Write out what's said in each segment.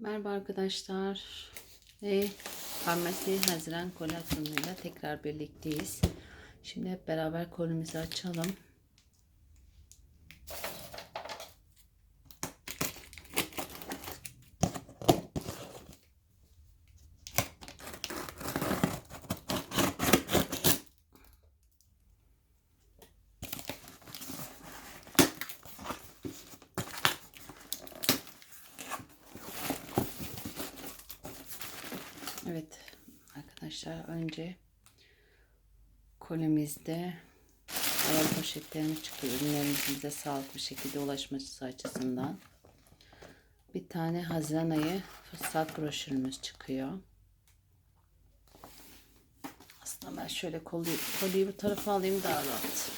Merhaba arkadaşlar. Ve Farmasi Haziran kolasyonuyla tekrar birlikteyiz. Şimdi hep beraber kolumuzu açalım. Evet arkadaşlar önce kolimizde ayar poşetlerimiz çıkıyor. Ürünlerimizin bize sağlıklı şekilde ulaşması açısından. Bir tane Haziran ayı fırsat broşürümüz çıkıyor. Aslında ben şöyle kolu, koliyi bu tarafa alayım daha rahat.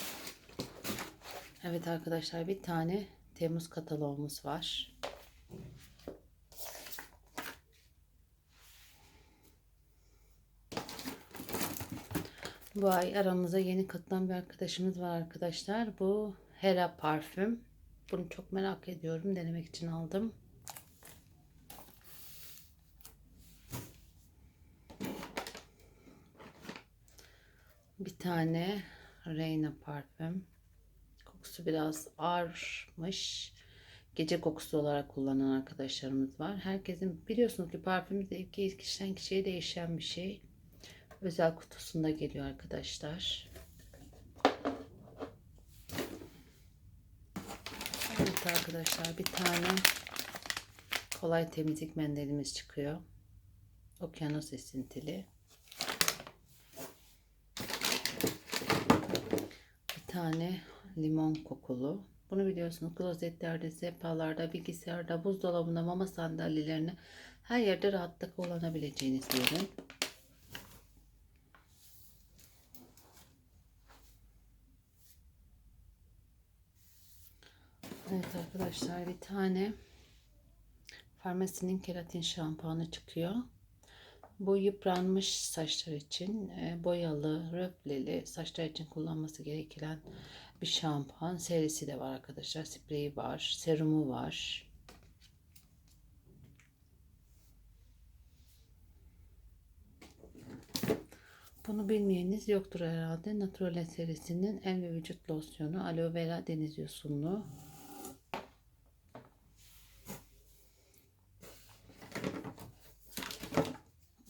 Evet arkadaşlar bir tane Temmuz kataloğumuz var. Bu ay aramıza yeni katılan bir arkadaşımız var arkadaşlar. Bu Hera parfüm. Bunu çok merak ediyorum. Denemek için aldım. Bir tane Reyna parfüm. Kokusu biraz ağırmış. Gece kokusu olarak kullanan arkadaşlarımız var. Herkesin biliyorsunuz ki parfüm zevki kişiden kişiye değişen bir şey özel kutusunda geliyor arkadaşlar. Evet arkadaşlar bir tane kolay temizlik mendilimiz çıkıyor. Okyanus esintili. Bir tane limon kokulu. Bunu biliyorsunuz klozetlerde, sehpalarda, bilgisayarda, buzdolabında, mama sandalyelerine her yerde rahatlıkla kullanabileceğiniz bir ürün. Evet arkadaşlar bir tane farmasinin keratin şampuanı çıkıyor. Bu yıpranmış saçlar için e, boyalı, röpleli saçlar için kullanması gereken bir şampuan serisi de var arkadaşlar. Spreyi var, serumu var. Bunu bilmeyeniniz yoktur herhalde. Naturale serisinin el ve vücut losyonu aloe vera deniz yosunlu.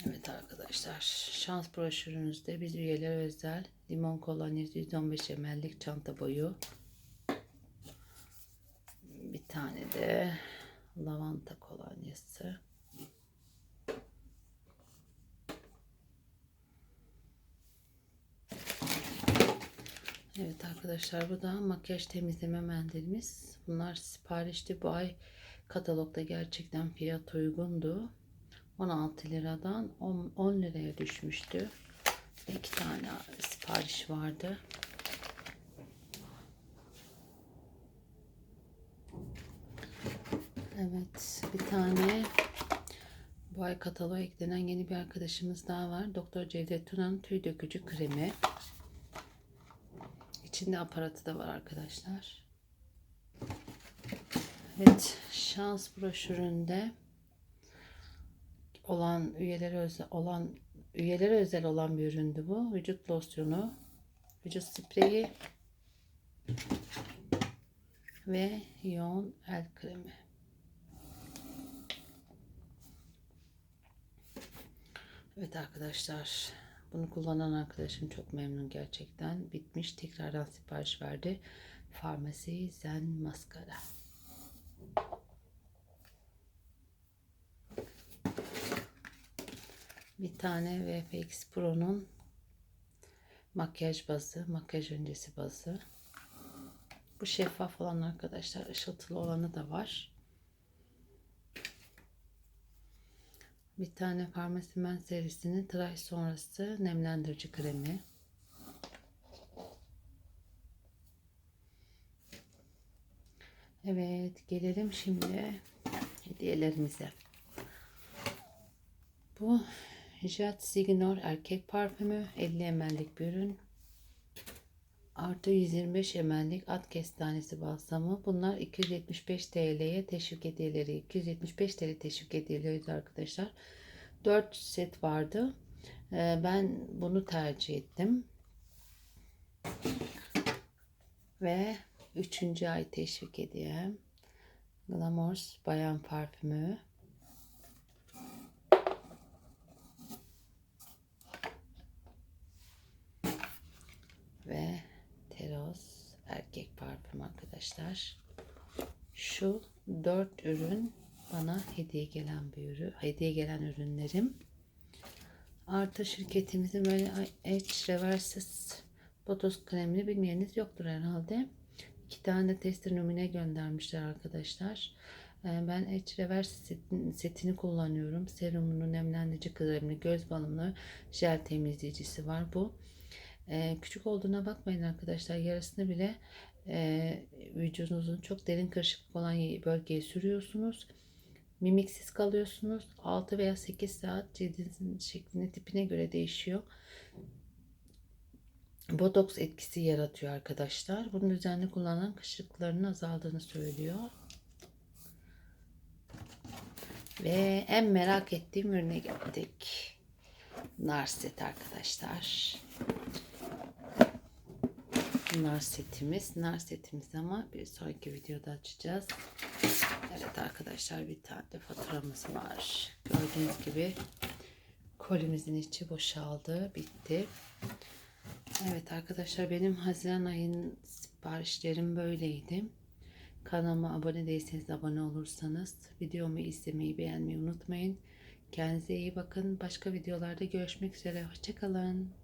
Evet arkadaşlar şans broşürünüzde biz üyeler özel limon kolonya 115 ml'lik çanta boyu bir tane de lavanta kolonyası Evet arkadaşlar bu da makyaj temizleme mendilimiz. Bunlar siparişti. Bu ay katalogda gerçekten fiyat uygundu. 16 liradan 10, 10 liraya düşmüştü. İki tane sipariş vardı. Evet bir tane bu ay kataloğa eklenen yeni bir arkadaşımız daha var. Doktor Cevdet Tuna'nın tüy dökücü kremi. İçinde aparatı da var arkadaşlar. Evet şans broşüründe olan üyelere özel olan üyelere özel olan bir üründü bu. Vücut losyonu, vücut spreyi ve yoğun el kremi. Evet arkadaşlar bunu kullanan arkadaşım çok memnun gerçekten. Bitmiş tekrardan sipariş verdi. Farmasi Zen Maskara. Bir tane VFX Pro'nun makyaj bazı, makyaj öncesi bazı. Bu şeffaf olan arkadaşlar ışıltılı olanı da var. Bir tane Farmasimen serisinin tıraş sonrası nemlendirici kremi. Evet gelelim şimdi hediyelerimize. Bu Jet Signor erkek parfümü 50 ml'lik bir ürün. Artı 125 ml'lik at kestanesi balsamı. Bunlar 275 TL'ye teşvik hediyeleri. 275 TL teşvik hediyeleri arkadaşlar. 4 set vardı. Ee, Ben bunu tercih ettim. Ve 3. ay teşvik hediyem. Glamours bayan parfümü. Ve Teros erkek parfüm arkadaşlar. Şu dört ürün bana hediye gelen bir ürün. Hediye gelen ürünlerim. Artı şirketimizin böyle Edge Reverses Botox kremini bilmeyeniniz yoktur herhalde. İki tane de tester numune göndermişler arkadaşlar. Ee, Ben Edge Reverse setini, kullanıyorum. Serumunu, nemlendirici kremini, göz balımlı jel temizleyicisi var bu. Küçük olduğuna bakmayın arkadaşlar. Yarısını bile vücudunuzun çok derin kırışıklık olan bölgeye sürüyorsunuz. Mimiksiz kalıyorsunuz. 6 veya 8 saat cildinizin şekline tipine göre değişiyor. Botoks etkisi yaratıyor arkadaşlar. Bunu düzenli kullanan kışlıklarının azaldığını söylüyor. Ve en merak ettiğim ürüne geldik. Nar set arkadaşlar. Nar setimiz. Nar setimiz ama bir sonraki videoda açacağız. Evet arkadaşlar bir tane de faturamız var. Gördüğünüz gibi kolimizin içi boşaldı. Bitti. Evet arkadaşlar benim Haziran ayının siparişlerim böyleydi. Kanalıma abone değilseniz abone olursanız videomu izlemeyi beğenmeyi unutmayın. Kendinize iyi bakın. Başka videolarda görüşmek üzere. Hoşçakalın.